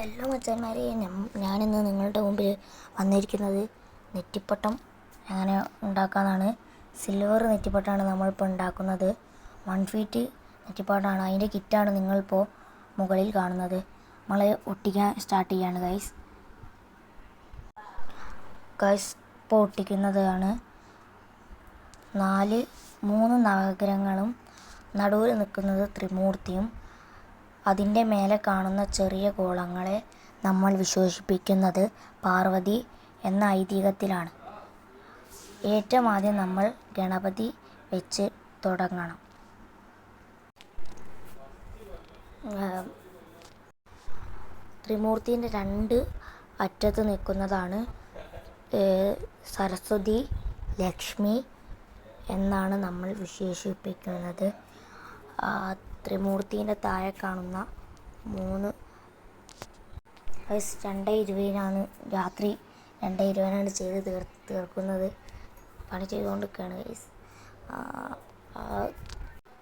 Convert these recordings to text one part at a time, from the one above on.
എല്ലാ മച്ചന്മാരെ ഞാനിന്ന് നിങ്ങളുടെ മുമ്പിൽ വന്നിരിക്കുന്നത് നെറ്റിപ്പട്ടം എങ്ങനെ ഉണ്ടാക്കാന്നാണ്. സിൽവർ നെറ്റിപ്പട്ടമാണ് നമ്മളിപ്പോൾ ഉണ്ടാക്കുന്നത്. വൺ ഫീറ്റ് നെറ്റിപ്പട്ടമാണ് അതിന്റെ കിറ്റാണ് നിങ്ങളിപ്പോൾ മുകളിൽ കാണുന്നത്. നമ്മൾ ഒട്ടിക്കാൻ സ്റ്റാർട്ട് ചെയ്യാണ് ഗൈസ് ഗൈസ് ഇപ്പോൾ ഒട്ടിക്കുന്നതാണ്. നാല് മൂന്ന് നഗരങ്ങളും നടുവിൽ നിൽക്കുന്നത് ത്രിമൂർത്തിയും അതിന്റെ മേലെ കാണുന്ന ചെറിയ ഗോളങ്ങളെ നമ്മൾ വിശേഷിപ്പിക്കുന്നത് പാർവതി എന്ന ഐതിഹ്യത്തിലാണ്. ഏറ്റവും ആദ്യം നമ്മൾ ഗണപതി വെച്ച് തുടങ്ങണം. ത്രിമൂർത്തിന്റെ രണ്ട് അറ്റത്ത് നിൽക്കുന്നതാണ് സരസ്വതി ലക്ഷ്മി എന്നാണ് നമ്മൾ വിശേഷിപ്പിക്കുന്നത്. ത്രിമൂർത്തീന്റെ താഴെ കാണുന്ന മൂന്ന് വയസ്സ് രണ്ട് ഇരുപതിനാണ് രാത്രി രണ്ട് ഇരുപതിനാണ് ചെയ്ത് തീർ തീർക്കുന്നത്. പണി ചെയ്തുകൊണ്ടിരിക്കുകയാണ് ഗൈസ്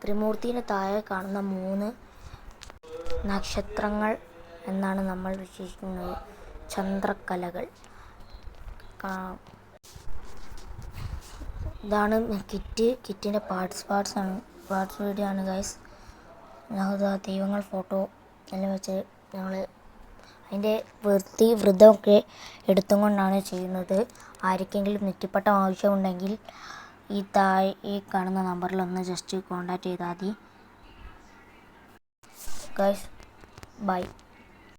ത്രിമൂർത്തിന്റെ താഴെ കാണുന്ന മൂന്ന് നക്ഷത്രങ്ങൾ എന്നാണ് നമ്മൾ വിശേഷിക്കുന്നത്. ചന്ദ്രക്കലകൾ. ഇതാണ് കിറ്റ്. കിറ്റിന്റെ പാർട്സ് പാർട്സ് ആണ് പാർട്സ് വീഡിയോ ആണ് ഗൈസ് ഞങ്ങൾ ദൈവങ്ങൾ ഫോട്ടോ എല്ലാം വെച്ച് ഞങ്ങൾ അതിന്റെ വൃത്തി വൃതമൊക്കെ എടുത്തും കൊണ്ടാണ് ചെയ്യുന്നത്. ആർക്കെങ്കിലും നെറ്റിപ്പട്ടം ആവശ്യമുണ്ടെങ്കിൽ ഈ താഴെ ഈ കാണുന്ന നമ്പറിൽ ഒന്ന് ജസ്റ്റ് കോണ്ടാക്ട് ചെയ്താൽ മതി. Guys bye